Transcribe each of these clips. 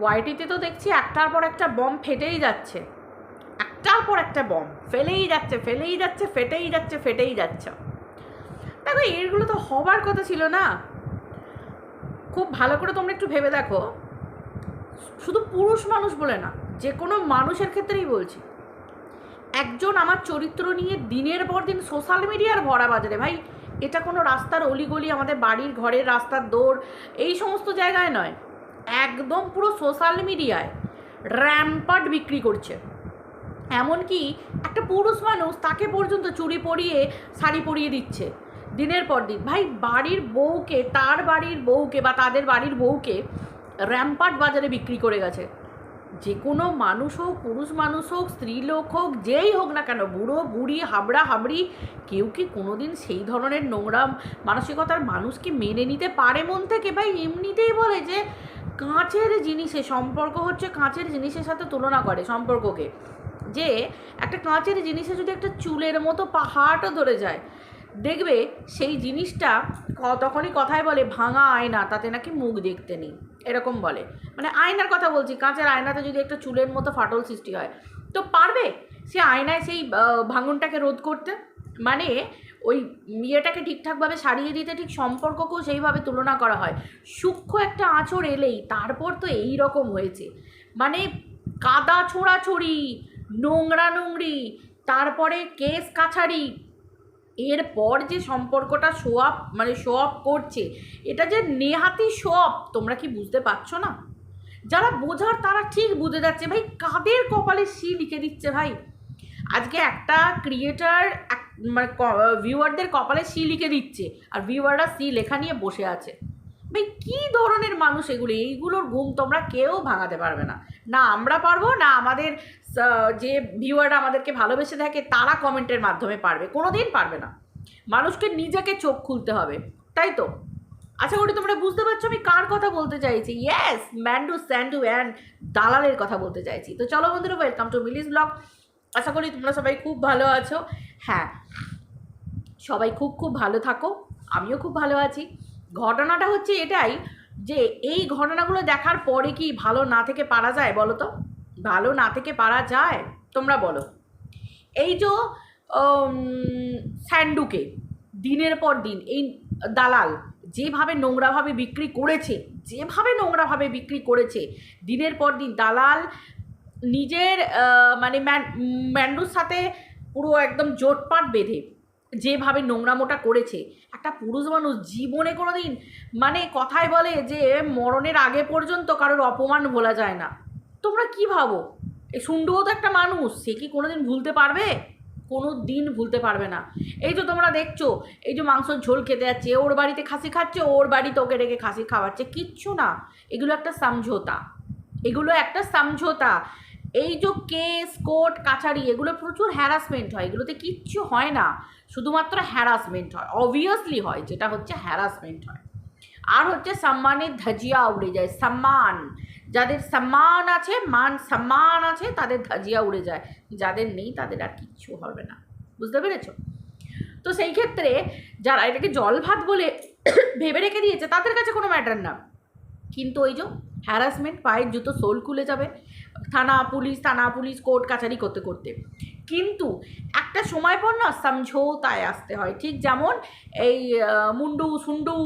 ওয়াইটিতে তো দেখছি একটার পর একটা বম ফেটেই যাচ্ছে। একটার পর একটা বম ফেলেই যাচ্ছে ফেলেই যাচ্ছে, ফেটেই যাচ্ছে ফেটেই যাচ্ছে। দেখো, এগুলো তো হবার কথা ছিল না। খুব ভালো করে তোমরা একটু ভেবে দেখো। শুধু পুরুষ মানুষ বলে না, যে কোনো মানুষের ক্ষেত্রেই বলছি। একজন আমার চরিত্র নিয়ে দিনের পর দিন সোশ্যাল মিডিয়ার ভরা বাজারে, ভাই, এটা কোনো রাস্তার অলিগলি আমাদের বাড়ির ঘরের রাস্তার দৌড় এই সমস্ত জায়গায় নয়। একদম পুরো সোশ্যাল মিডিয়ায় র্যাম্পাট বিক্রি করছে। এমনকি একটা পুরুষ মানুষ তাকে পর্যন্ত চুরি পরিয়ে শাড়ি পরিয়ে দিচ্ছে। দিনের পর দিন। ভাই, বাড়ির বউকে, তার বাড়ির বউকে বা তাদের বাড়ির বউকে র্যাম্পাট বাজারে বিক্রি করে গেছে। যে কোনো মানুষ হোক, পুরুষ মানুষ হোক, স্ত্রী লোক হোক, যেই হোক না কেন, বুড়ো, বুড়ি, হাবড়া, হাবড়ি, কেউ কি কোনোদিন সেই ধরনের নোংরা মানসিকতার মানুষ কি মেনে নিতে পারে মন থেকে? ভাই, এমনিতেই বলে যে কাঁচের জিনিসে সম্পর্ক হচ্ছে কাঁচের জিনিসের সাথে তুলনা করে সম্পর্ককে। যে একটা কাঁচের জিনিসে যদি একটা চুলের মতো পাহাড়ও ধরে যায়, দেখবে সেই জিনিসটা তখনই কথায় বলে, ভাঙা আয়না, তাতে নাকি মুখ দেখতে নেই। এরকম বলে। মানে আয়নার কথা বলছি, কাঁচের আয়নাতে যদি একটা চুলের মতো ফাটল সৃষ্টি হয়, তো পারবে সে আয়নায় সেই ভাঙনটাকে রোধ করতে? মানে ওই ইয়েটাকে ঠিকঠাকভাবে সারিয়ে দিতে ঠিক সম্পর্ককেও সেইভাবে তুলনা করা হয়। সূক্ষ্ম একটা আঁচড় এলেই তারপর তো এই রকম হয়েছে। মানে কাদা ছোঁড়াছড়ি, নোংরা নোংরি, তারপরে কেস কাছারি, এরপর যে সম্পর্কটা শো আপ মানে শো আপ করছে, এটা যে নেহাতি শো আপ তোমরা কি বুঝতে পারছ না? যারা বোঝার তারা ঠিক বুঝে যাচ্ছে, ভাই, কাদের কপালে সি লিখে দিচ্ছে ভাই? আজকে একটা ক্রিয়েটার মানে ভিউয়ারদের কপালে সি লিখে দিচ্ছে। আর ভিউয়াররা সি লেখা নিয়ে বসে আছে। ভাই, কী ধরনের মানুষ এগুলো? এইগুলোর ঘুম তোমরা কেউ ভাঙাতে পারবে না। না আমরা পারব, না আমাদের যে ভিউয়াররা আমাদেরকে ভালোবেসে থাকে, তারা কমেন্টের মাধ্যমে পারবে। কোনো দিন পারবে না। মানুষকে নিজেকে চোখ খুলতে হবে, তাই তো? আশা করি তোমরা বুঝতে পারছ আমি কার কথা বলতে চাইছি। ইয়েস ম্যান্ডু স্যান্ডু অ্যান্ড দালালের কথা বলতে চাইছি। তো চলো বন্ধুরা ওয়েলকাম টু মিলিস ব্লগ আশা করি তোমরা সবাই খুব ভালো আছো। হ্যাঁ। সবাই খুব খুব ভালো থাকো। আমিও খুব ভালো আছি। ঘটনাটা হচ্ছে এটাই যে, এই ঘটনাগুলো দেখার পরে কি ভালো না থেকে পারা যায় বলো তো? ভালো না থেকে পারা যায়? তোমরা বলো। এই যে স্যান্ডুকে দিনের পর দিন, এই দালাল যেভাবে নোংরাভাবে বিক্রি করেছে, যেভাবে নোংরাভাবে বিক্রি করেছে, দিনের পর দিন দালাল নিজের মানে ম্যান- ম্যান্ডুর সাথে পুরো একদম জোটপাট বেঁধে যেভাবে নোংরামোটা করেছে, একটা পুরুষ মানুষ জীবনে কোনো দিন মানে কথায় বলে যে মরণের আগে পর্যন্ত কারোর অপমান ভোলা যায় না। তোমরা কি ভাবো? এই সুন্ডুও তো একটা মানুষ, সে কি কোনো দিন ভুলতে পারবে? কোনো দিন ভুলতে পারবে না। এই তো তোমরা দেখছ, এই যে মাংসর ঝোল খেতে যাচ্ছে, ওর বাড়িতে খাসি খাচ্ছে, ওর বাড়িতে ওকে রেখে খাসি খাওয়াচ্ছে, কিচ্ছু না। এগুলো একটা সমঝোতা। এগুলো একটা সমঝোতা। এই যে কেস কোর্ট কাছারি, এগুলো প্রচুর হ্যারাসমেন্ট হয়। এগুলোতে কিচ্ছু হয় না। শুধুমাত্র হ্যারাসমেন্ট হয়। অবভিয়াসলি হয়, যেটা হচ্ছে হ্যারাসমেন্ট হয়। আর হচ্ছে সম্মানের ধাজিয়া উড়ে যায়। সম্মান। যাদের সম্মান আছে, মান সম্মান আছে, তাদের ধাজিয়া উড়ে যায়। যাদের নেই, তাদের আর কিচ্ছু হবে না। বুঝতে পেরেছ? তো সেই ক্ষেত্রে যারা এটাকে জল ভাত বলে ভেবে রেখে দিয়েছে, তাদের কাছে কোনো ম্যাটার না। কিন্তু ওই যে হ্যারাসমেন্ট পায়ের জুতো সোল খুলে যাবে। থানা পুলিশ থানা পুলিশ, কোর্ট, কাছারি করতে করতে। কিন্তু একটা সময় পর না সমঝোতায় আসতে হয়। ঠিক যেমন এই মুন্ডু, সুন্ডু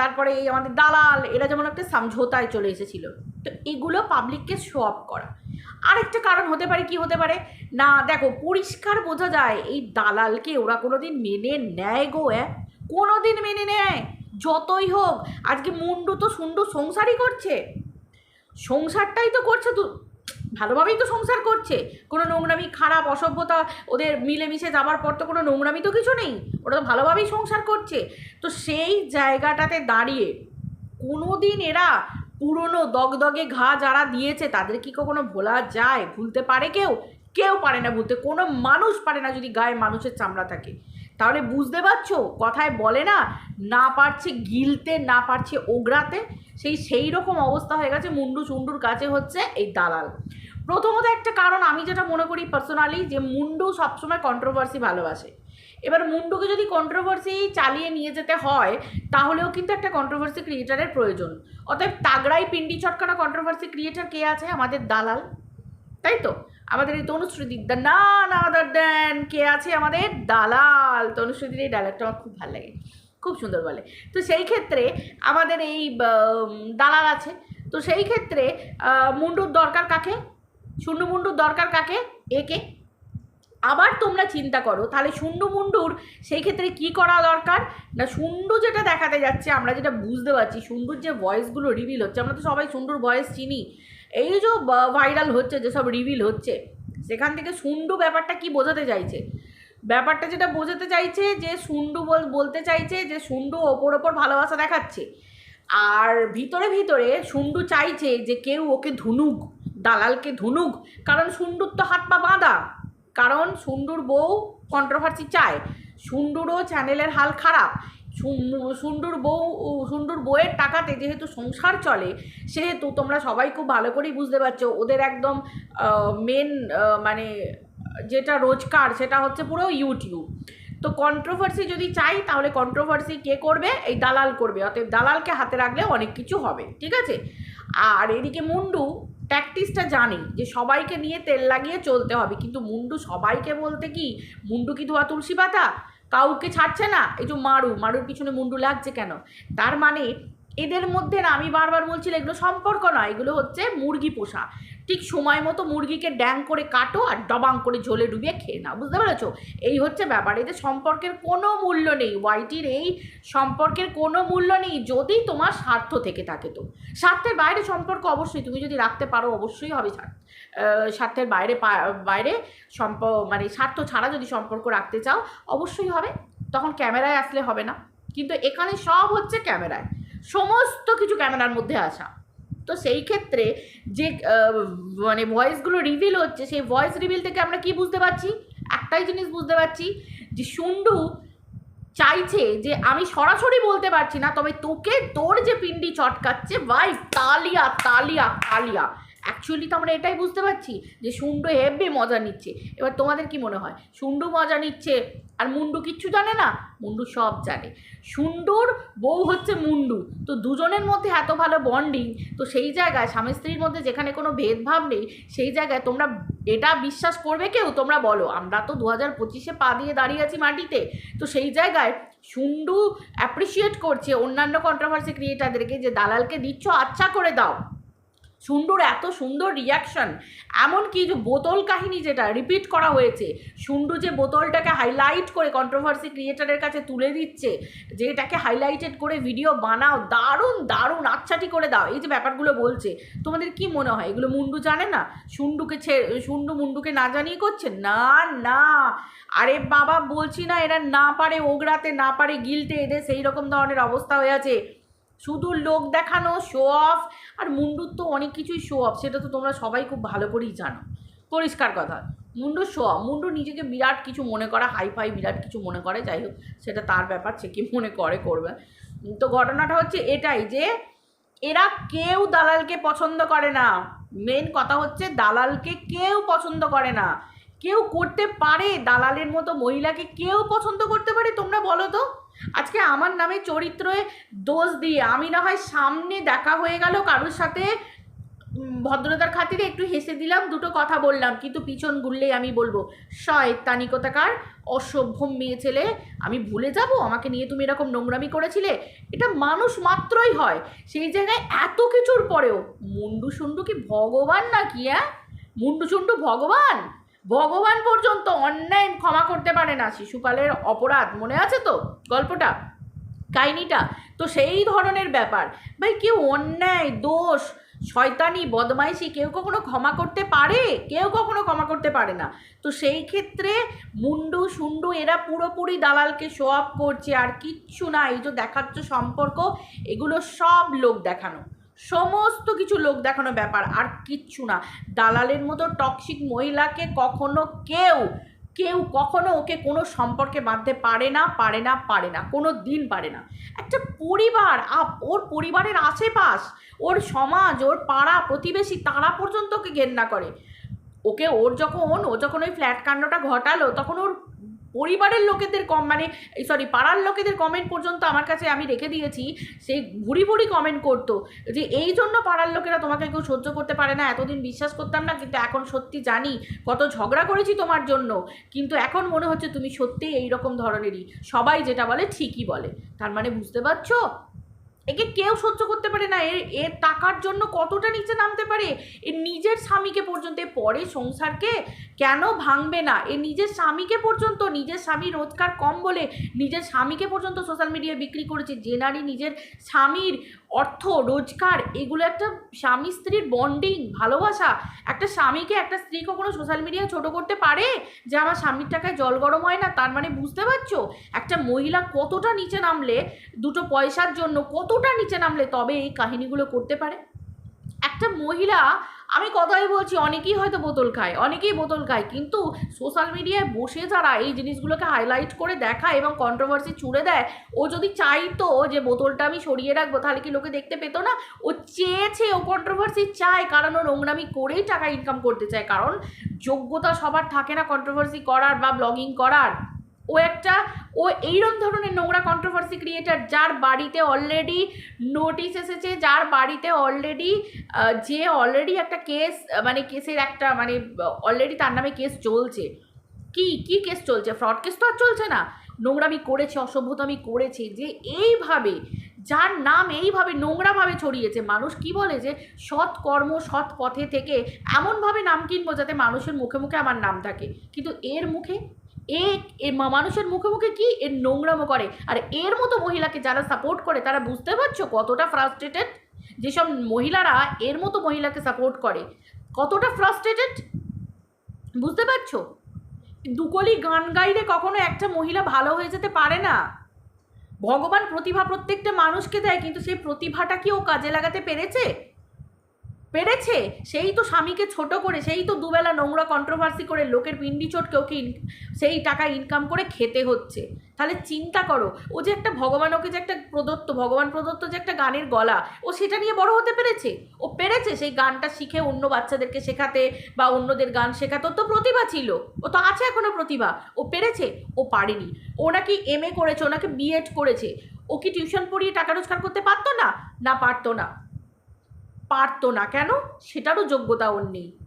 তারপরে এই আমাদের দালাল, এরা যেমন একটা সমঝোতায় চলে এসেছিল। তো এগুলো পাবলিককে শো আপ করা। আরেকটা কারণ হতে পারে, কি হতে পারে? না, দেখো, পরিষ্কার বোঝা যায়, এই দালালকে ওরা কোনো দিন মেনে নেয় গো হ্যাঁ কোনো দিন মেনে নেয়। যতই হোক, আজকে মুন্ডু তো সুন্ডু সংসারই করছে। সংসারটাই তো করছে তো, ভালোভাবেই তো সংসার করছে। কোনো নোংরামি, খারাপ, অসভ্যতা, ওদের মিলেমিশে যাবার পর তো কোনো নোংরামি তো কিছু নেই। ওরা তো ভালোভাবেই সংসার করছে। তো সেই জায়গাটাতে দাঁড়িয়ে কোনো দিন এরা পুরনো দগদগে ঘা যারা দিয়েছে, তাদের কি কখনো ভোলা যায়? ভুলতে পারে কেউ? কেউ পারে না ভুলতে। কোনো মানুষ পারে না যদি গায়ে মানুষের চামড়া থাকে। তাহলে বুঝতে পারছ? কথায় বলে না না পারছে গিলতে, না পারছে ওগড়াতে, সেই সেই রকম অবস্থা হয়ে গেছে মুন্ডু চুন্ডুর কাছে হচ্ছে এই দালাল। প্রথমত একটা কারণ আমি যেটা মনে করি পার্সোনালি যে মুন্ডু সবসময় কন্ট্রোভার্সি ভালোবাসে। এবার মুন্ডুকে যদি কন্ট্রোভার্সি চালিয়ে নিয়ে যেতে হয়, তাহলেও কিন্তু একটা কন্ট্রোভার্সি ক্রিয়েটারের প্রয়োজন। অতএব তাগড়াই, পিন্ডি চটকানো কন্ট্রোভার্সি ক্রিয়েটার কে আছে আমাদের দালাল? তাই তো? আমাদের এই তনুশ্রী দ্য না আদার দেন কে আছে আমাদের? দালাল। তনুশ্রীদির এই ডায়লগটা আমার খুব ভালো লাগে। খুব সুন্দর বলে। তো সেই ক্ষেত্রে আমাদের এই দালাল আছে। তো সেই ক্ষেত্রে মুন্ডুর দরকার কাকে? শূন্য মুন্ডুর দরকার কাকে? একে আবার তোমরা চিন্তা করো, তাহলে শুন্ডু মুন্ডুর সেই ক্ষেত্রে কি করা দরকার? না, শুন্ডু যেটা দেখাতে যাচ্ছে, আমরা যেটা বুঝতে পারছি, শুন্ডুর যে ভয়েসগুলো রিভিল হচ্ছে, আমরা তো সবাই শুন্ডুর ভয়েস চিনি। এই যে ভাইরাল হচ্ছে, যেসব রিভিল হচ্ছে, সেখান থেকে শুন্ডু ব্যাপারটা কি বোঝাতে চাইছে? ব্যাপারটা যেটা বোঝাতে চাইছে যে, সুন্ডু বল- বলতে চাইছে যে শুন্ডু ওপর ওপর ভালোবাসা দেখাচ্ছে। আর ভিতরে ভিতরে শুন্ডু চাইছে যে, কেউ ওকে ধুনুক, দালালকে ধুনুক, কারণ সুন্ডুর তো হাত পা বাঁধা। কারণ সুন্ডুর বউ কন্ট্রোভার্সি চায়। সুন্ডুরও চ্যানেলের হাল খারাপ। সুন- সুন্ডুর বউ সুন্ডুর বউয়ের টাকাতে যেহেতু সংসার চলে, সেহেতু তোমরা সবাই খুব ভালো করেই বুঝতে পারছ, ওদের একদম মেন মানে যেটা রোজগার সেটা হচ্ছে পুরো ইউটিউব তো কন্ট্রোভার্সি যদি চাই, তাহলে কন্ট্রোভার্সি কে করবে? এই দালাল করবে, অতএব দালালকে হাতে রাখলে অনেক কিছু হবে, ঠিক আছে? আর এদিকে মুন্ডু প্র্যাকটিসটা জানি যে সবাইকে নিয়ে তেল লাগিয়ে চলতে হবে, কিন্তু মুন্ডু সবাইকে বলতে কি, মুন্ডু কি ধোয়া তুলসী পাতা? কাউকে ছাড়ছে না। যে মারু, মারুর পিছনে মুন্ডু লাগছে কেন? তার মানে এদের মধ্যে না, আমি বারবার বলছিলাম এগুলো সম্পর্ক নয়, এগুলো হচ্ছে মুরগি পোষা। ঠিক সময় মতো মুরগিকে ড্যাং করে কাটো আর ডবাং করে ঝোলে ডুবিয়ে খেয়ে নাও, বুঝতে পেরেছ? এই হচ্ছে ব্যাপার, এতে সম্পর্কের কোনো মূল্য নেই ওয়াইটির এই সম্পর্কের কোনো মূল্য নেই যদি তোমার স্বার্থ থেকে থাকে তো। স্বার্থের বাইরে সম্পর্ক অবশ্যই, তুমি যদি রাখতে পারো অবশ্যই হবে স্বার্থ। স্বার্থের বাইরে বাইরে সম্প মানে স্বার্থ ছাড়া যদি সম্পর্ক রাখতে চাও, অবশ্যই হবে, তখন ক্যামেরায় আসলে হবে না। কিন্তু এখানে সব হচ্ছে ক্যামেরায়। সমস্ত কিছু ক্যামেরার মধ্যে আসা। তো সেই ক্ষেত্রে যে মানে ভয়েসগুলো রিভিল হচ্ছে, সেই ভয়েস রিভিল থেকে আমরা কি বুঝতে পারছি? একটাই জিনিস বুঝতে পারছি যে সুন্ডু চাইছে যে আমি সরাসরি বলতে পারছি না, তবে তোকে তোর যে পিন্ডি চটকাচ্ছে, ভাই, তালিয়া তালিয়া তালিয়া। অ্যাকচুয়ালি তো আমরা এটাই বুঝতে পারছি যে সুন্ডু হেব্বি মজা নিচ্ছে। এবার তোমাদের কি মনে হয়? সুন্ডু মজা নিচ্ছে আর মুন্ডু কিচ্ছু জানে না? মুন্ডু সব জানে। সুন্ডুর বউ হচ্ছে মুন্ডু। তো দুজনের মধ্যে এত ভালো বন্ডিং তো সেই জায়গায় স্বামী স্ত্রীর মধ্যে যেখানে কোনো ভেদভাব নেই, সেই জায়গায় তোমরা এটা বিশ্বাস করবে কেউ? তোমরা বলো। আমরা তো দু হাজার পঁচিশে পা দিয়ে দাঁড়িয়ে আছি মাটিতে। তো সেই জায়গায় সুন্ডু অ্যাপ্রিসিয়েট করছে অন্যান্য কন্ট্রোভার্সি ক্রিয়েটারদেরকে যে দালালকে দিচ্ছ আচ্ছা করে দাও। সুন্দর, এত সুন্দর রিয়াকশন এমনকি যে বোতল কাহিনী যেটা রিপিট করা হয়েছে, সুন্ডু যে বোতলটাকে হাইলাইট করে কন্ট্রোভার্সি ক্রিয়েটারের কাছে তুলে দিচ্ছে, যে এটাকে হাইলাইটেড করে ভিডিও বানাও, দারুণ দারুণ, আচ্ছাটি করে দাও। এই যে ব্যাপারগুলো বলছে, তোমাদের কি মনে হয়? এগুলো মুন্ডু জানে না? সুন্ডুকে ছে, সুন্ডু মুন্ডুকে না জানিয়ে করছে? না না। আরে বাবা, বলছি না এরা না পারে ওগড়াতে না পারে, গিলতে এদের সেই রকম ধরনের অবস্থা হয়ে আছে। শুধু লোক দেখানো শো অফ আর মুন্ডুর তো অনেক কিছুই শো অফ সেটা তো তোমরা সবাই খুব ভালো করেই জানো। পরিষ্কার কথা মুন্ডু শো অফ মুন্ডু নিজেকে বিরাট কিছু মনে করা হাই ফাই বিরাট কিছু মনে করে, যাই হোক, সেটা তার ব্যাপার, সে কি মনে করে, করবে। তো ঘটনাটা হচ্ছে এটাই যে, এরা কেউ দালালকে পছন্দ করে না। মেন কথা হচ্ছে, দালালকে কেউ পছন্দ করে না। কেউ করতে পারে দালালের মতো মহিলাকে? কেউ পছন্দ করতে পারে, তোমরা বলো তো? আজকে আমার নামে চরিত্রে দোষ দিয়ে আমি না হয় সামনে দেখা হয়ে গেল, কারোর সাথে ভদ্রতার খাতিরে একটু হেসে দিলাম, দুটো কথা বললাম, কিন্তু পিছন ঘুরলেই আমি বলব, শয়তানি কোথাকার, অসভ্য মেয়ে ছেলে, আমি ভুলে যাব? আমাকে নিয়ে তুমি এরকম নোংরামি করেছিলে? এটা মানুষ মাত্রই হয়, সেই জায়গায় এত কিছুর পরেও। মুন্ডু সুন্ডু কি ভগবান নাকি হ্যাঁ মুন্ডু সুন্ডু ভগবান? ভগবান পর্যন্ত অন্যায় ক্ষমা করতে পারে না। শিশুপালের অপরাধ, মনে আছে তো? গল্পটা? কাহিনিটা? তো সেই ধরনের ব্যাপার। ভাই, কেউ অন্যায়, দোষ, শয়তানি, বদমাইশি কেউ কখনো ক্ষমা করতে পারে? কেউ কখনো ক্ষমা করতে পারে না। তো সেই ক্ষেত্রে মুন্ডু, সুন্ডু এরা পুরোপুরি দালালকে শো করছে। আর কিচ্ছু না, এই যে দেখাচ্ছ সম্পর্ক, এগুলো সব লোক দেখানো। সমস্ত কিছু লোক দেখানো ব্যাপার, আর কিচ্ছু না। দালালের মতো টক্সিক মহিলাকে কখনো কেউ কেউ কখনো ওকে কোনো সম্পর্কে বাঁধতে পারে না পারে না পারে না, কোনো দিন পারে না। একটা পরিবার ওর পরিবারের আশেপাশ, ওর সমাজ, ওর পাড়া প্রতিবেশী, তারা পর্যন্ত ওকে ঘেন্না করে। ওকে ওর যখন, ও যখন ওই ফ্ল্যাট কাণ্ডটা ঘটালো, তখন ওর পরিবারের লোকেদের কম মানে সরি পাড়ার লোকেদের কমেন্ট পর্যন্ত আমার কাছে আমি রেখে দিয়েছি। সে ভুরি ভুরি কমেন্ট করতো যে, এই জন্য পাড়ার লোকেরা তোমাকে কেউ সহ্য করতে পারে না। এতদিন বিশ্বাস করতাম না, কিন্তু এখন সত্যি জানি কত ঝগড়া করেছি তোমার জন্য। কিন্তু এখন মনে হচ্ছে তুমি সত্যিই এই রকম ধরনেরই। সবাই যেটা বলে ঠিকই বলে। তার মানে বুঝতে পারছ? একে কেউ সহ্য করতে পারে না। এর এর টাকার জন্য কতটা নিচে নামতে পারে? এর নিজের স্বামীকে পর্যন্ত পরে সংসারকে কেন ভাঙবে না? এ নিজের স্বামীকে পর্যন্ত, নিজের স্বামী রোজগার কম বলে নিজের স্বামীকে পর্যন্ত সোশ্যাল মিডিয়ায় বিক্রি করেছে। যে নারী নিজের স্বামীর অর্থ, রোজগার, এগুলো একটা স্বামী স্ত্রীর বন্ডিং ভালোবাসা। একটা স্বামীকে একটা স্ত্রী কখনো সোশ্যাল মিডিয়ায় ছোট করতে পারে? যে আমার স্বামীর টাকায় জল গরম হয় না, তার মানে বুঝতে পারছ? একটা মহিলা কতটা নিচে নামলে, দুটো পয়সার জন্য কতটা নিচে নামলে, তবে এই কাহিনীগুলো করতে পারে। একটা মহিলা, আমি কথাই বলছি, অনেকেই হয়তো বোতল খায়, অনেকেই বোতল খায়, কিন্তু সোশ্যাল মিডিয়ায় বসে যারা এই জিনিসগুলোকে হাইলাইট করে দেখায় এবং কন্ট্রোভার্সি ছুড়ে দেয়, ও যদি চাইতো যে বোতলটা আমি সরিয়ে রাখব, তাহলে কি লোকে দেখতে পেতো না? ও চেয়েছে, ও কন্ট্রোভার্সি চায়, কারণ ও নোংরামি করেই টাকা ইনকাম করতে চায়, কারণ যোগ্যতা সবার থাকে না কন্ট্রোভার্সি করার বা ব্লগিং করার। ও একটা, ও এইরকম ধরনের নোংরা কন্ট্রোভার্সি ক্রিয়েটার যার বাড়িতে অলরেডি নোটিশ এসেছে, যার বাড়িতে অলরেডি যে অলরেডি একটা কেস মানে কেসের একটা মানে অলরেডি তার নামে কেস চলছে। কি কি কেস চলছে? ফ্রড কেস তো আর চলছে না। নোংরামি করেছে, অসভ্যতামি করেছে, যে এইভাবে, যার নাম এইভাবে নোংরাভাবে ছড়িয়েছে, মানুষ কি বলে যে সৎ কর্ম, সৎ পথে থেকে এমনভাবে নাম কিনবো যাতে মানুষের মুখে মুখে আমার নাম থাকে। কিন্তু এর মুখে এ মানুষের মুখে মুখে কি? এর নোংরামো করে। আর এর মতো মহিলাকে যারা সাপোর্ট করে, তারা বুঝতে পারছ কতটা ফ্রাস্ট্রেটেড যেসব মহিলারা এর মতো মহিলাকে সাপোর্ট করে, কতটা ফ্রাস্ট্রেটেড বুঝতে পারছ? দুকলি গান গাইলে কখনো একটা মহিলা ভালো হয়ে যেতে পারে না। ভগবান প্রতিভা প্রত্যেকটা মানুষকে দেয়, কিন্তু সেই প্রতিভাটা কি ও কাজে লাগাতে পেরেছে? পেরেছে? সেই তো স্বামীকে ছোট করে, সেই তো দুবেলা নোংরা কন্ট্রোভার্সি করে লোকের পিন্ডি চটকে ওকে সেই টাকা ইনকাম করে খেতে হচ্ছে। তাহলে চিন্তা করো, ও যে একটা ভগবান, ওকে যে একটা প্রদত্ত, ভগবান প্রদত্ত যে একটা গানের গলা, ও সেটা নিয়ে বড় হতে পেরেছে? ও পেরেছে সেই গানটা শিখে অন্য বাচ্চাদেরকে শেখাতে বা অন্যদের গান শেখাতে? তো প্রতিভা ছিল, ও তো আছে এখনও প্রতিভা। ও পেরেছে? ও পারেনি। ও নাকি এম এ করেছে ওনাকে নাকি বিএড করেছে। ও কি টিউশন পড়িয়ে টাকা রোজগার করতে পারতো না? না পারতো না। পারতো না। কেন? সেটারও যোগ্যতা ওর নেই।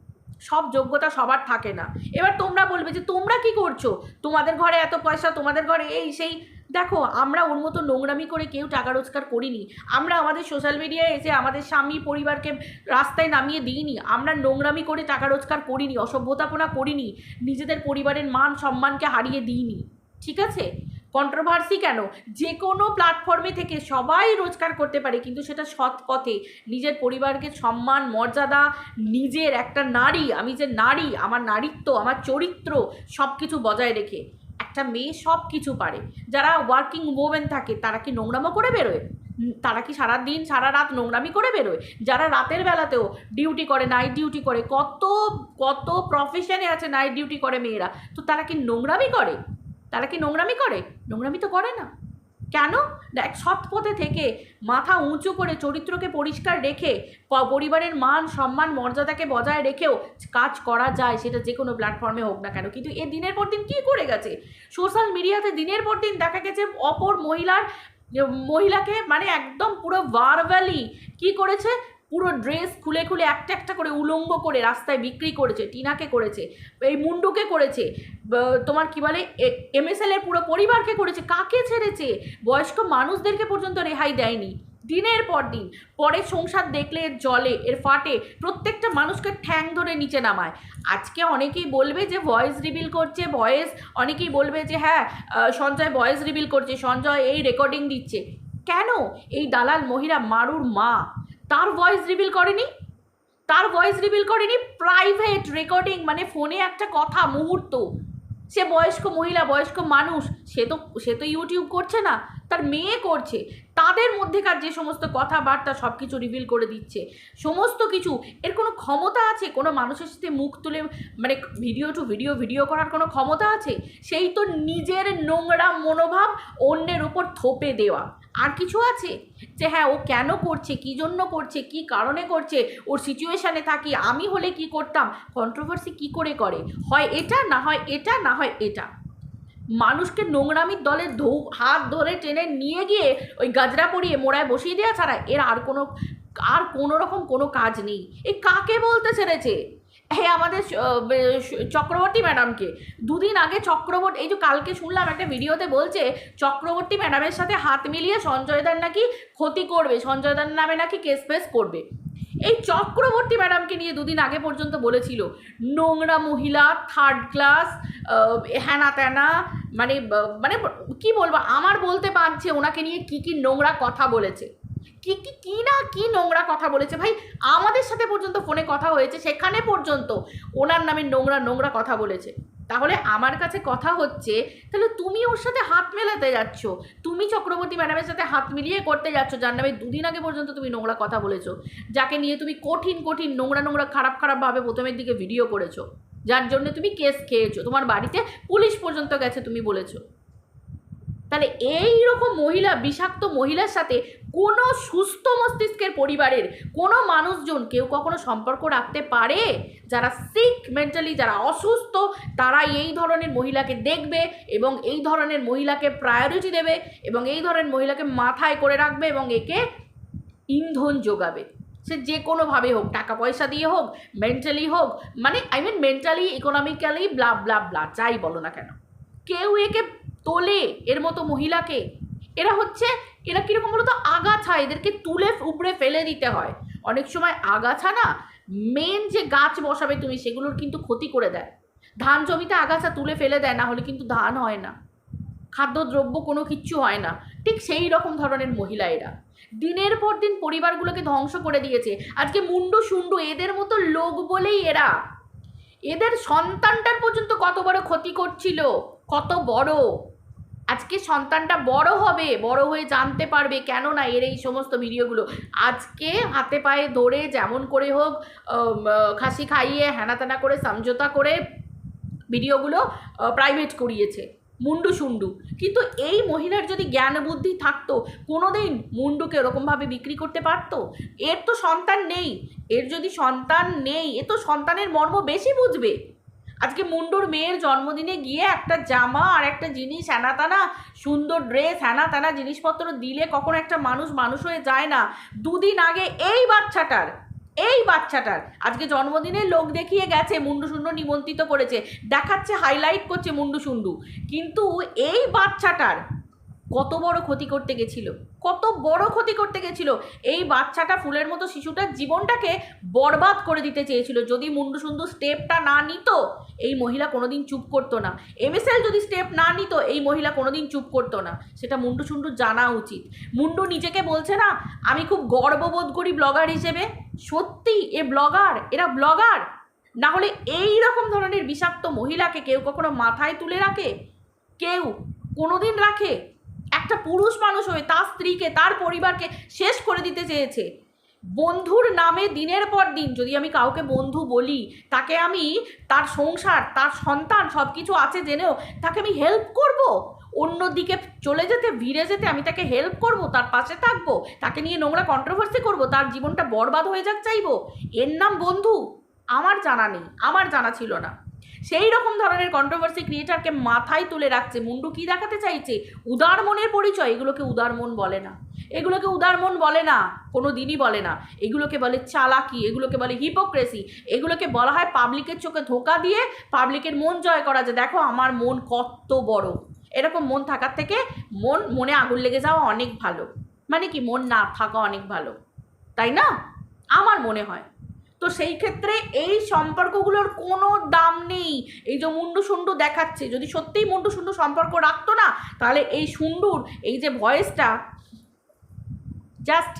সব যোগ্যতা সবার থাকে না। এবার তোমরা বলবে যে, তোমরা কি করছ? তোমাদের ঘরে এত পয়সা, তোমাদের ঘরে এই সেই। দেখো, আমরা ওর মতো নোংরামি করে কেউ টাকা রোজগার করিনি। আমরা আমাদের সোশ্যাল মিডিয়ায় এসে আমাদের স্বামী পরিবারকে রাস্তায় নামিয়ে দিইনি। আমরা নোংরামি করে টাকা রোজগার করিনি, অসভ্যতাপনা করিনি, নিজেদের পরিবারের মান সম্মানকে হারিয়ে দিইনি। ঠিক আছে? কন্ট্রোভার্সি কেন? যে কোনো প্ল্যাটফর্মে থেকে সবাই রোজগার করতে পারে, কিন্তু সেটা সৎ পথে। নিজের পরিবারকে সম্মান, মর্যাদা, নিজের একটা নারী, আমি যে নারী, আমার নারীত্ব, আমার চরিত্র সব কিছু বজায় রেখে। একটা মেয়ে সব কিছু পারে। যারা ওয়ার্কিং ওমেন থাকে, তারা কি নোংরামো করে বেরোয়? তারা কি সারা দিন সারা রাত নোংরামি করে বেরোয়? যারা রাতের বেলাতেও ডিউটি করে নাইট ডিউটি করে, কত কত প্রফেশনে আছে নাইট ডিউটি করে মেয়েরা, তো তারা কি নোংরামি করে? তারা কি নোংরামি করে? নোংরামি তো করে না। কেন? দেখ, সৎ পথে থেকে মাথা উঁচু করে চরিত্রকে পরিষ্কার রেখে পরিবারের মান, সম্মান, মর্যাদাকে বজায় রেখেও কাজ করা যায়, সেটা যে কোনো প্ল্যাটফর্মে হোক না কেন। কিন্তু এ দিনের পর দিন কী করে গেছে? সোশ্যাল মিডিয়াতে দিনের পর দিন দেখা গেছে অপর মহিলার, মহিলাকে মানে একদম পুরো ভার্বালি কি করেছে? পুরো ড্রেস খুলে খুলে একটা একটা করে উলঙ্গ করে রাস্তায় বিক্রি করেছে, টিনাকে করেছে, এই মুন্ডুকে করেছে তোমার কি বলে এমএসএল এর পুরো পরিবারকে করেছে, কাকে ছেড়েছে? বয়স্ক মানুষদেরকে পর্যন্ত রেহাই দেয়নি। দিনের পর দিন, পরে সংসার দেখলে এর জলে, এর ফাটে, প্রত্যেকটা মানুষকে ঠ্যাং ধরে নিচে নামায়। আজকে অনেকেই বলবে যে ভয়েস রিভিল করছে ভয়েস অনেকেই বলবে যে হ্যাঁ সঞ্জয় ভয়েস রিভিল করছে, সঞ্জয় এই রেকর্ডিং দিচ্ছে। কেন? এই দালাল মহিলা মারুর মা। তার ভয়েস রিভিল করেনি। তার ভয়েস রিভিল করেনি প্রাইভেট রেকর্ডিং মানে ফোনে একটা কথা, মুহূর্ত। সে বয়স্ক মহিলা, বয়স্ক মানুষ, সে তো সে তো ইউটিউব করছে না। তার মেয়ে করছে, তাদের মধ্যেকার যে সমস্ত কথাবার্তা সব কিছু রিভিল করে দিচ্ছে, সমস্ত কিছু, এর কোনো ক্ষমতা আছে? কোনো মানুষের সাথে মুখ তুলে মানে ভিডিও টু ভিডিও ভিডিও করার কোনো ক্ষমতা আছে? সেই তো নিজের নোংরা মনোভাব অন্যের উপর থোপে দেওয়া। আর কিছু আছে? যে হ্যাঁ ও কেন করছে? কী জন্য করছে? কি কারণে করছে? ওর সিচুয়েশানে থাকি, আমি হলে কি করতাম? কন্ট্রোভার্সি কি করে করে? হয় এটা, না হয় এটা, না হয় এটা। মানুষকে নোংরামির দলে ধৌ, হাত ধরে টেনে নিয়ে গিয়ে ওই গাজরা পরিয়ে মোড়ায় বসিয়ে দেওয়া ছাড়া এর আর কোনো আর কোনো রকম কোনো কাজ নেই। এই কাকে বলতে ছেড়েছে? হ্যাঁ আমাদের চক্রবর্তী ম্যাডামকে। দুদিন আগে চক্রবর্তী, এই যে কালকে শুনলাম একটা ভিডিওতে বলছে, চক্রবর্তী ম্যাডামের সাথে হাত মিলিয়ে সঞ্জয়দার নাকি ক্ষতি করবে সঞ্জয়দার নামে নাকি কেস ফেস করবে। এই চক্রবর্তী ম্যাডামকে নিয়ে দুদিন আগে পর্যন্ত বলেছিল, নোংরা মহিলা থার্ড ক্লাস হ্যানা ত্যানা মানে মানে কি বলব, আমার বলতে পারছে, ওনাকে নিয়ে কি কি নোংরা কথা বলেছে। কি কি কি না কি নোংরা কথা বলেছে? ভাই, আমাদের সাথে পর্যন্ত ফোনে কথা হয়েছে, সেখানে পর্যন্ত ওনার নামে নোংরা নোংরা কথা বলেছে। তাহলে আমার কাছে কথা হচ্ছে, তাহলে তুমি ওর সাথে হাত মেলাতে যাচ্ছ। তুমি চক্রবর্তী ম্যাডামের সাথে হাত মিলিয়ে করতে যাচ্ছ। যার নামে দুদিন আগে পর্যন্ত তুমি নোংরা কথা বলেছ। যাকে নিয়ে তুমি কঠিন কঠিন, নোংরা নোংরা, খারাপ খারাপভাবে প্রথমের দিকে ভিডিও করেছ। যার জন্য তুমি কেস খেয়েছো। তোমার বাড়িতে পুলিশ পর্যন্ত গেছে তুমি বলেছ। তাহলে এই রকম মহিলা, বিষাক্ত মহিলার সাথে কোনো সুস্থ মস্তিষ্কের পরিবারের কোনো মানুষজন কেউ কখনো সম্পর্ক রাখতে পারে? যারা সিক মেন্টালি যারা অসুস্থ, তারা এই ধরনের মহিলাকে দেখবে এবং এই ধরনের মহিলাকে প্রায়োরিটি দেবে এবং এই ধরনের মহিলাকে মাথায় করে রাখবে এবং একে ইন্ধন যোগাবে। সে যে কোনোভাবে হোক, টাকা পয়সা দিয়ে হোক মেন্টালি হোক মানে I mean mentally economically blah blah blah যাই বলো না কেন। কেউ একে তোলে, এর মতো মহিলাকে। এরা হচ্ছে এরা কীরকম বলো তো আগাছা, এদেরকে তুলে উপড়ে ফেলে দিতে হয়। অনেক সময় আগাছা না মেন যে গাছ বসাবে তুমি, সেগুলোর কিন্তু ক্ষতি করে দেয়। ধান জমিতে আগাছা তুলে ফেলে দেয়, না হলে কিন্তু ধান হয় না। খাদ্যদ্রব্য কোনো কিচ্ছু হয় না। ঠিক সেই রকম ধরনের মহিলা এরা। দিনের পর দিন পরিবারগুলোকে ধ্বংস করে দিয়েছে। আজকে মুন্ডু সুন্ডু এদের মতো লোক বলেই এরা। এদের সন্তানটার পর্যন্ত কত বড় ক্ষতি করছিল, কত বড়। আজকে সন্তানটা বড় হবে, বড় হয়ে জানতে পারবে কেন না এর এই সমস্ত ভিডিওগুলো। আজকে হাতে পায়ে ধরে যেমন করে হোক খাসি খাইয়ে হ্যানাত্যানা করে, সমঝোতা করে ভিডিওগুলো প্রাইভেট করিয়েছে, মুন্ডু সুন্ডু। কিন্তু এই মহিলার যদি জ্ঞান বুদ্ধি থাকতো, কোনোদিন মুন্ডুকে ওরকমভাবে বিক্রি করতে পারতো? এর তো সন্তান নেই। এর যদি সন্তান নেই, এ তো সন্তানের মর্ম বেশি বুঝবে। আজকে মুন্ডুর মেয়ের জন্মদিনে গিয়ে একটা জামা আর একটা জিনিস হ্যানা তানা সুন্দর ড্রেস হ্যানা তানা জিনিসপত্র দিলে কখনো একটা মানুষ মানুষ হয়ে যায় না। দুদিন আগে এই বাচ্চাটার এই বাচ্চাটার আজকে জন্মদিনে লোক দেখিয়ে গেছে, মুন্ডু শুন্ডু নিমন্ত্রিত করেছে, দেখাচ্ছে হাইলাইট করছে মুন্ডু শুন্ডু কিন্তু এই বাচ্চাটার কত বড় ক্ষতি করতে গেছিল, কত বড় ক্ষতি করতে গেছিল। এই বাচ্চাটা ফুলের মতো শিশুটার জীবনটাকে বরবাদ করে দিতে চেয়েছিল। যদি মুন্ডু সুন্দর স্টেপটা না নিত, এই মহিলা কোনোদিন চুপ করতো না। এমএসএল যদি স্টেপ না নিত, এই মহিলা কোনোদিন চুপ করতো না। সেটা মুন্ডু সুন্ডু জানা উচিত। মুন্ডু নিজেকে বলছে না, আমি খুব গর্ববোধ করি ব্লগার হিসেবে। সত্যি, এ ব্লগার, এরা ব্লগার। না হলে এই রকম ধরনের বিষাক্ত মহিলাকে কেউ কখনো মাথায় তুলে রাখে? কেউ? কোনোদিন রাখে? একটা পুরুষ মানুষ হয়ে তার স্ত্রীকে, তার পরিবারকে শেষ করে দিতে চেয়েছে। বন্ধুর নামে দিনের পর দিন যদি আমি কাউকে বন্ধু বলি, তাকে আমি তার সংসার, তার সন্তান সব কিছু আছে জেনেও তাকে আমি হেল্প করব? অন্যদিকে চলে যেতে, ভিড়ে যেতে আমি তাকে হেল্প করব, তার পাশে থাকব, তাকে নিয়ে নোংরা কন্ট্রোভার্সি করব, তার জীবনটা বরবাদ হয়ে যাক চাইব? এর নাম বন্ধু। আমার জানা নেই, আমার জানা ছিল না। সেই রকম ধরনের কন্ট্রোভার্সি ক্রিয়েটারকে মাথায় তুলে রাখছে। মুন্ডু কি দেখাতে চাইছে? উদার মনের পরিচয়, এগুলোকে উদার মন বলে না। এগুলোকে উদার মন বলে না কোনো দিনই বলে না। এগুলোকে বলে চালাকি, এগুলোকে বলে হিপোক্রেসি এগুলোকে বলা হয় পাবলিকের চোখে ধোকা দিয়ে পাবলিকের মন জয় করা যে, দেখো, আমার মন কত বড়। এরকম মন থাকার থেকে মন, মনে আগুন লেগে যাওয়া অনেক ভালো। মানে কি, মন না থাকা অনেক ভালো। তাই না? আমার মনে হয়। তো সেই ক্ষেত্রে এই সম্পর্কগুলোর কোনো দাম নেই। এই যে মুন্ডু সুন্ডু দেখাচ্ছে, যদি সত্যিই মুন্ডু সুন্ডু সম্পর্ক রাখতো না, তাহলে এই সুন্ডুর এই যে ভয়েসটা জাস্ট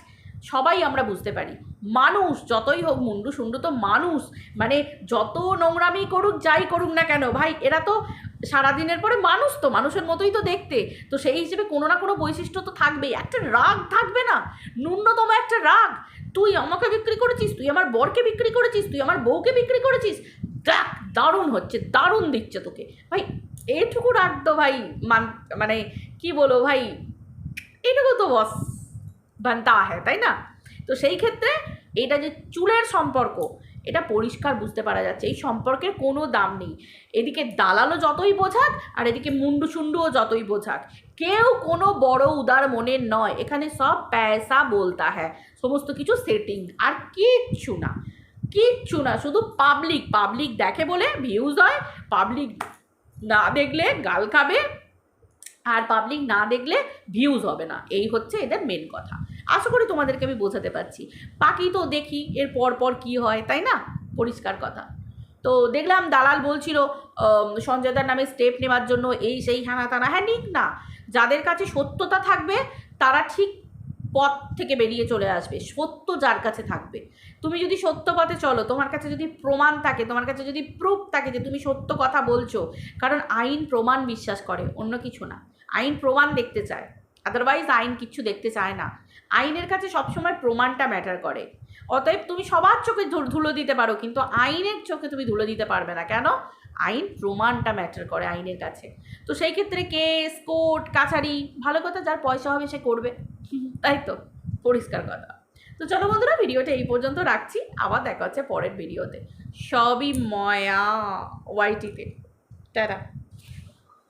সবাই আমরা বুঝতে পারি। মানুষ যতই হোক, মুন্ডু সুন্ডু তো মানুষ। মানে যত নোংরামি করুক, যাই করুক না কেন, ভাই, এরা তো সারাদিনের পরে মানুষ তো, মানুষের মতোই তো দেখতে। তো সেই হিসেবে কোনো না কোনো বৈশিষ্ট্য তো থাকবেই। একটা রাগ থাকবে না। ন্যূনতম একটা রাগ। তুই আমাকে বিক্রি করেছিস? তুই আমার বরকে বিক্রি করেছিস? তুই আমার বউকে বিক্রি করেছিস? দেখ, দারুণ হচ্ছে, দারুণ দিচ্ছে তোকে। ভাই, এইটুকু রাখত ভাই, মান মানে কি বলো ভাই, এইটুকু তো বস, বান্তা হয় তাই না? তো সেই ক্ষেত্রে এটা যে চুলের সম্পর্ক এটা পরিষ্কার বুঝতে পারা যাচ্ছে, এই সম্পর্কের কোনো দাম নেই। এদিকে দালালও যতই বোঝাক, আর এদিকে মুন্ডু সুন্ডুও যতই বোঝাক, কেউ কোনো বড় উদার মনের নয়, এখানে সব পয়সা বলতা হ্যাঁ সমস্ত কিছু সেটিং আর কিচ্ছু না। কিচ্ছু না, শুধু পাবলিক পাবলিক দেখে বলে ভিউজ হয় পাবলিক না দেখলে গাল খাবে, আর পাবলিক না দেখলে ভিউজ হবে না, এই হচ্ছে এদের মেন কথা। আশা করি তোমাদেরকে আমি বোঝাতে পারছি। বাকি তো দেখি এর পর পর কী হয়, তাই না? পরিষ্কার কথা। তো দেখলাম দালাল বলছিল সঞ্জয়দার নামে স্টেপ নেওয়ার জন্য এই সেই হ্যানা তানা। হ্যাঁ নিক না। যাদের কাছে সত্যতা থাকবে, তারা ঠিক পথ থেকে বেরিয়ে চলে আসবে। সত্য যার কাছে থাকবে। তুমি যদি সত্য পথে চলো, তোমার কাছে যদি প্রমাণ থাকে, তোমার কাছে যদি প্রুফ থাকে যে তুমি সত্য কথা বলছো, কারণ আইন প্রমাণ বিশ্বাস করে, অন্য কিছু না। আইন প্রমাণ দেখতে চায়। আদারওয়াইজ আইন কিচ্ছু দেখতে চায় না। আইনের কাছে সবসময় প্রমাণটা ম্যাটার করে। অতএব তুমি সবার চোখে ধুলো দিতে পারো, কিন্তু আইনের চোখে তুমি ধুলো দিতে পারবে না। কেন? আইন প্রমাণটা ম্যাটার করে আইনের কাছে। তো সেই ক্ষেত্রে কেস কোর্ট কাছারি, ভালো কথা, যার পয়সা হবে সে করবে। তাই তো? পরিষ্কার কথা। তো চলো বন্ধুরা, ভিডিওটা এই পর্যন্ত রাখছি। আবার দেখা হচ্ছে পরের ভিডিওতে। সবই ময়া ওয়াইটিতে টাটা।